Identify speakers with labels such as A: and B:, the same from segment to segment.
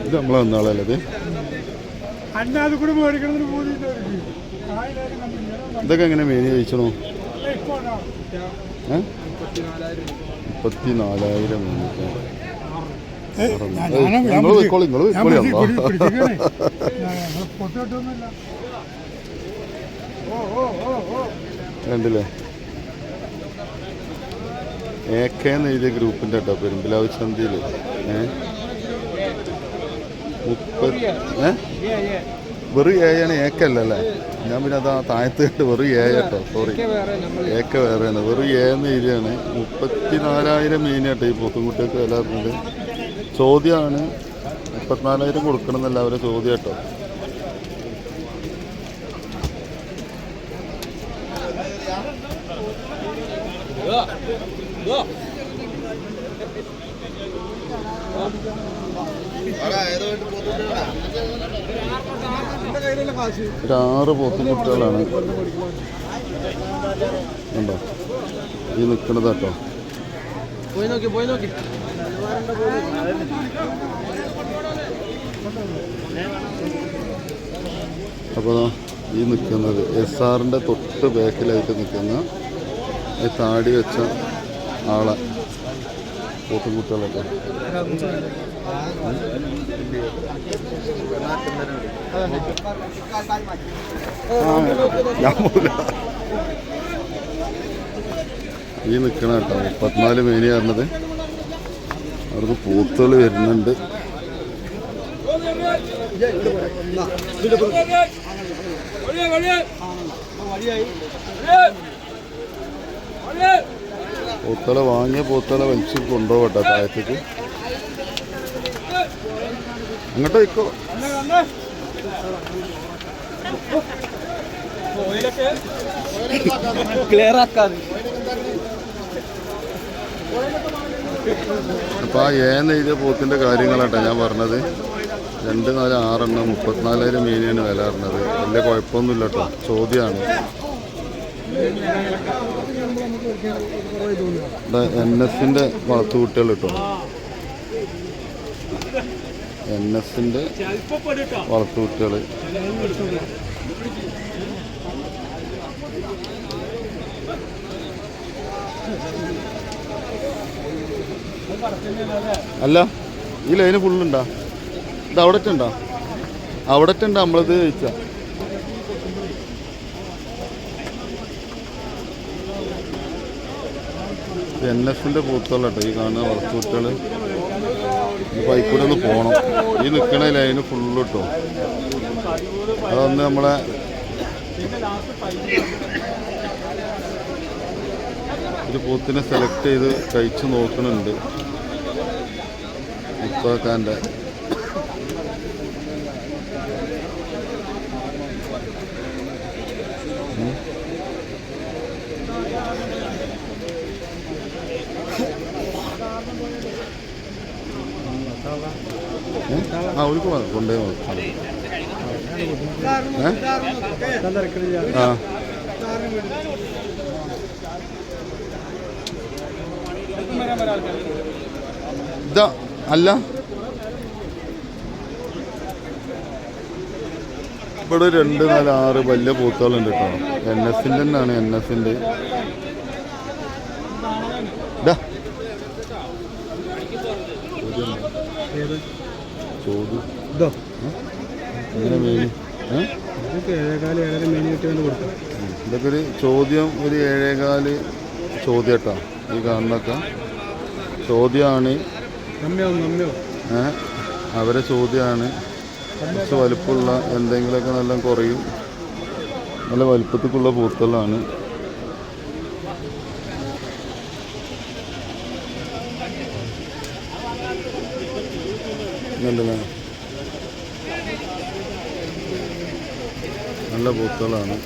A: ഇത് നമ്മളെ ഇതൊക്കെ എങ്ങനെ മേനി ഏ? മുപ്പത്തി നാലായിരം നിങ്ങൾ പോയിക്കോളി നിങ്ങൾ കണ്ടില്ലേ? എന്ന് എഴുതിയ ഗ്രൂപ്പിന്റെ കേട്ടോ പെരുമ്പിലാവ് ചന്തയിൽ. ഏക്കല്ലേ വെറും എ ആണ് ഏക്കല്ലല്ലേ ഞാൻ പിന്നെ അതാ താഴത്ത് കണ്ട് വെറും എ കേട്ടോ സോറി ഏക്ക വേറെയാണ് വെറും ഏന്ന് എഴുതിയാണ്. മുപ്പത്തി നാലായിരം മീൻ കേട്ടോ ഈ പൊത്തുംകുട്ടികൾക്ക് വില ചോദ്യമാണ്. മുപ്പത്തിനാലായിരം കൊടുക്കണം എന്നല്ല അവരെ ചോദ്യം കേട്ടോ. ഒരു ആറ് പോത്തുകുട്ടികളാണ്. ഉണ്ടോ ഈ നിൽക്കണത് കേട്ടോ.
B: പോയി നോക്കി പോയി നോക്കി.
A: അപ്പോൾ ഈ നിൽക്കുന്നത് എസ് ആറിന്റെ തൊട്ട് ബാക്കിലായിട്ട് നിൽക്കുന്ന ഈ താടി വെച്ച ആളെ പോത്തുകുട്ടികളൊക്കെ ഞാൻ ഈ നിൽക്കണ കേട്ടോ മുപ്പത്തിനാല് മേനി പറഞ്ഞത്. അവർക്ക് പൂത്തുകൾ വരുന്നുണ്ട്. പൂത്തല വാങ്ങിയ പൂത്തല വലിച്ച് കൊണ്ടുപോകട്ടെ താഴത്തേക്ക്. അങ്ങോട്ട് വയ്ക്കോ
B: ക്ലിയർ ആക്കാതെ
A: അപ്പോൾ ആ ഏന്ന് എഴുതിയ പോത്തിന്റെ കാര്യങ്ങളാട്ടോ ഞാൻ പറഞ്ഞത്. രണ്ട് നാല് ആറെണ്ണം മുപ്പത്തിനാലായിരം മീനാണ് വില അറിഞ്ഞത് വലിയ കുഴപ്പമൊന്നുമില്ല കേട്ടോ. ചോദ്യമാണ്. എൻ എസിന്റെ വളർത്തുകുട്ടികൾ കിട്ടും എൻ എസിന്റെ വളർത്തുകുട്ടികൾ അല്ല ഈ ലൈന് ഫുള്ളുണ്ടാ ഇത് അവിടെ ഉണ്ടോ? അവിടെ ഉണ്ട്? നമ്മളത് ചോദിച്ച. എൻ എഫിന്റെ പൂത്തുകളട്ടോ ഈ കാണുന്ന വളർത്തുകുട്ടികൾ ബൈക്കൂടെ ഒന്ന് പോകണം ഈ നിൽക്കണ ലൈന് ഫുള്ള് കിട്ടും അതൊന്ന് നമ്മളെ ഒരു പൂത്തിനെ സെലക്ട് ചെയ്ത് കഴിച്ചു നോക്കുന്നുണ്ട് മുത്താക്കാന്റെ ആ ഒരു കൊണ്ടേ ഇതാ അല്ല. ഇവിടെ രണ്ട് നാല് ആറ് വലിയ പൂത്തുകളുണ്ട് കേട്ടോ. എൻ എസിന്റെ തന്നെയാണ് എൻ എസിന്റെ
C: ഇതോ.
A: ഇങ്ങനെ ഇതോ. എങ്ങനെ
C: ഇതൊക്കെ ഏഴേകാലം ഏഴര മീൻ കൊടുക്കാം.
A: ഇതൊക്കെ ഒരു ചോദ്യം ഒരു ഏഴേകാൽ ചോദ്യം ഈ കാണുന്നൊക്കെ ചോദ്യമാണ്. അവരെ ചോദ്യമാണ്. കുറച്ച് വലുപ്പമുള്ള എന്തെങ്കിലുമൊക്കെ നല്ല കുറയും. നല്ല വലുപ്പത്തിലുള്ള പൂത്തലാണ് നല്ലതാ നല്ല പൂത്തലാണ്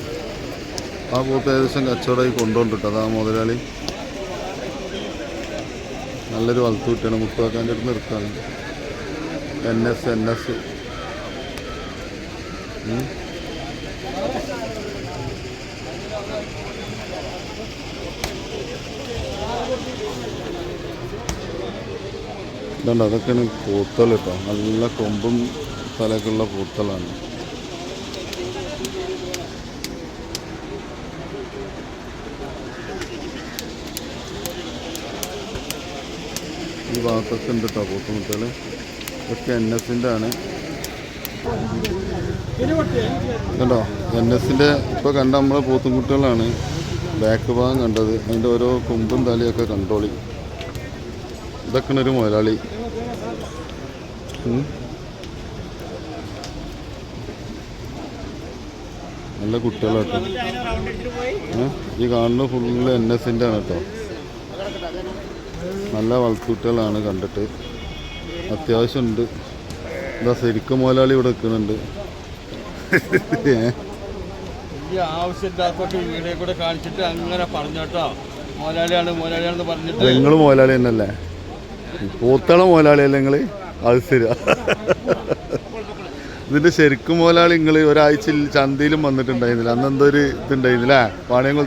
A: ആ പൂത്ത് ഏകദേശം കച്ചവടമായി കൊണ്ടുകൊണ്ടിട്ട് അതാ മുതലാളി. നല്ലൊരു വളർത്തു കിട്ടിയാണ്. മുത്തുവാക്കാന്റെ അടുത്ത് നിർത്താൻ എൻ എസ് എൻ എസ്. ഇതുണ്ട്. അതൊക്കെയാണ് പൂത്തൽ കേട്ടോ നല്ല കൊമ്പും തലയൊക്കെയുള്ള പൂത്തലാണ്. ഈ ഭാഗത്തൊക്കെ ഉണ്ട് കേട്ടോ പൂത്തുമുട്ടൽ ഇതൊക്കെ എൻ എസിന്റെ ആണ് കണ്ടോ? എൻ എസിന്റെ ഇപ്പോൾ കണ്ട നമ്മളെ പോത്തുംകുട്ടികളാണ്. ബാക്ക് ഭാഗം കണ്ടത്. അതിന്റെ ഓരോ കൊമ്പും തലയൊക്കെ കണ്ടോളി. ഇതൊക്കെയാണ് ഒരു മുതലാളി. നല്ല കുട്ടികളാട്ടോ? ഈ കാണുന്ന ഫുള്ള് എൻ എസിന്റെ ആണ് കേട്ടോ നല്ല വളർത്തുകുട്ടികളാണ് കണ്ടിട്ട്. അത്യാവശ്യമുണ്ട്. എന്താ ശരിക്കും മുതലാളി ഇവിടെ നിൽക്കുന്നുണ്ട്. നിങ്ങൾ മുതലാളി തന്നെയല്ലേ? പൂത്തള മുതലാളിയല്ലേ നിങ്ങൾ അത് ശരി ഇതിന്റെ ശരിക്കും മുതലാളി നിങ്ങൾ ഒരാഴ്ച ചന്തയിലും വന്നിട്ടുണ്ടായിരുന്നില്ല. അന്ന് എന്തോ ഒരു ഇതുണ്ടായിരുന്നില്ലേ
B: പറയുക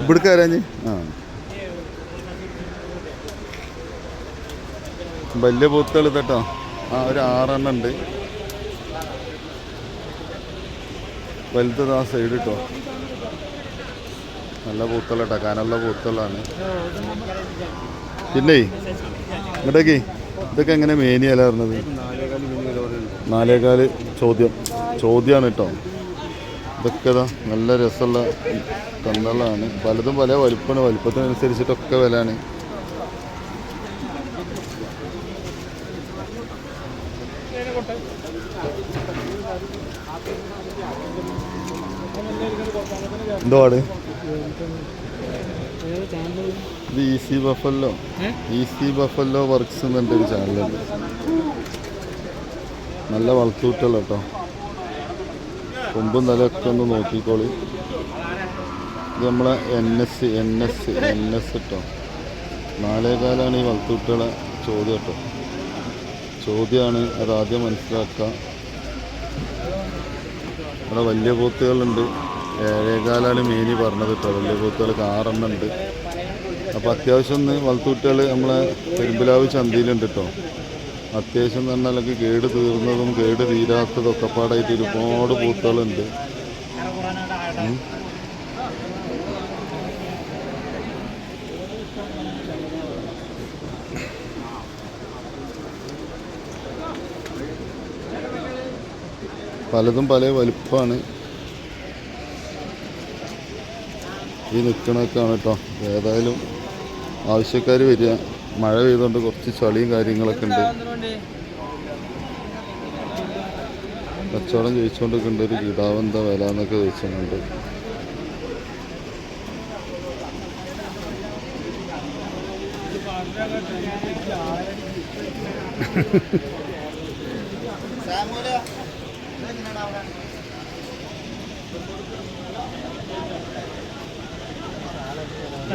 A: ഇവിടേക്ക് ആരാഞ്ഞ് ആ. വലിയ പൂത്തുകൾ കേട്ടോ ആ ഒരു ആറെണ്ണം ഉണ്ട്. വലുതാ സൈഡ് കേട്ടോ നല്ല പൂത്തളട്ടോ കാനുള്ള പൂത്തലാണ് പിന്നെ ഇങ്ങോട്ടേക്ക് ഇതൊക്കെ എങ്ങനെ മേനിയല്ല പറഞ്ഞത്? നാലേകാൽ ചോദ്യം. ചോദ്യമാണ് കേട്ടോ ഇതൊക്കെ ഇതാ നല്ല രസമുള്ള കന്നുകളാണ് പലതും പല വലിപ്പമാണ്. വലിപ്പത്തിനനുസരിച്ചിട്ടൊക്കെ വിലയാണ്. എന്തുവാട് ഇത് easy buffalo easy buffalo works എന്നുണ്ട് ഒരു ചാനലുണ്ട് നല്ല വളർത്തുകുട്ടികൾ കേട്ടോ കൊമ്പും തലയൊക്കെ ഒന്ന് നോക്കിക്കോളി. ഇത് നമ്മളെ N S N S N S കേട്ടോ നാലേകാലാണ് ഈ വളർത്തൂട്ടുകളെ ചോദ്യം കേട്ടോ ചോദ്യമാണ് അത് ആദ്യം മനസ്സിലാക്കുക ഇവിടെ വലിയ പോത്തുകളുണ്ട്. ഏഴേകാലാണ് മീനി പറഞ്ഞത് കേട്ടോ വലിയ പോത്തുകൾക്ക് ആറെണ്ണം ഉണ്ട്. അപ്പോൾ അത്യാവശ്യം ഒന്ന് വളർത്തുകുട്ടികൾ നമ്മളെ പെരുമ്പിലാവ് ചന്തയിലുണ്ട് കേട്ടോ അത്യാവശ്യം തന്നെ അല്ലെങ്കിൽ കേട് തീർന്നതും കേട് തീരാത്തതും ഒക്കെ പാടായിട്ട് ഒരുപാട് പൂത്തുകളുണ്ട് പലതും പല വലുപ്പമാണ് ഈ നിൽക്കണൊക്കെയാണ് കേട്ടോ ഏതായാലും ആവശ്യക്കാർ വരിക. മഴ പെയ്തുകൊണ്ട് കുറച്ച് ചളിയും കാര്യങ്ങളൊക്കെ ഉണ്ട്. കച്ചവടം ചോദിച്ചുകൊണ്ടൊക്കെ ഒരു കിടാവ് എന്താ വില എന്നൊക്കെ ചോദിച്ചുകൊണ്ട്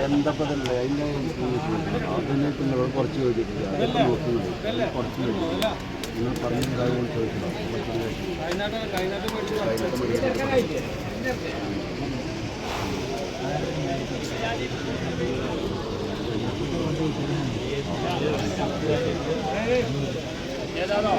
C: എന്തപ്പതല്ലേ അതിന്റെ പിന്നെ കുറച്ച് ചോദിച്ചിട്ടില്ല അതൊക്കെ നോക്കുന്നുണ്ട് കുറച്ച് ചോദിച്ചിട്ടില്ല നിങ്ങൾ പറഞ്ഞ കാര്യങ്ങൾ ചോദിക്കണം
B: ഏതാണോ?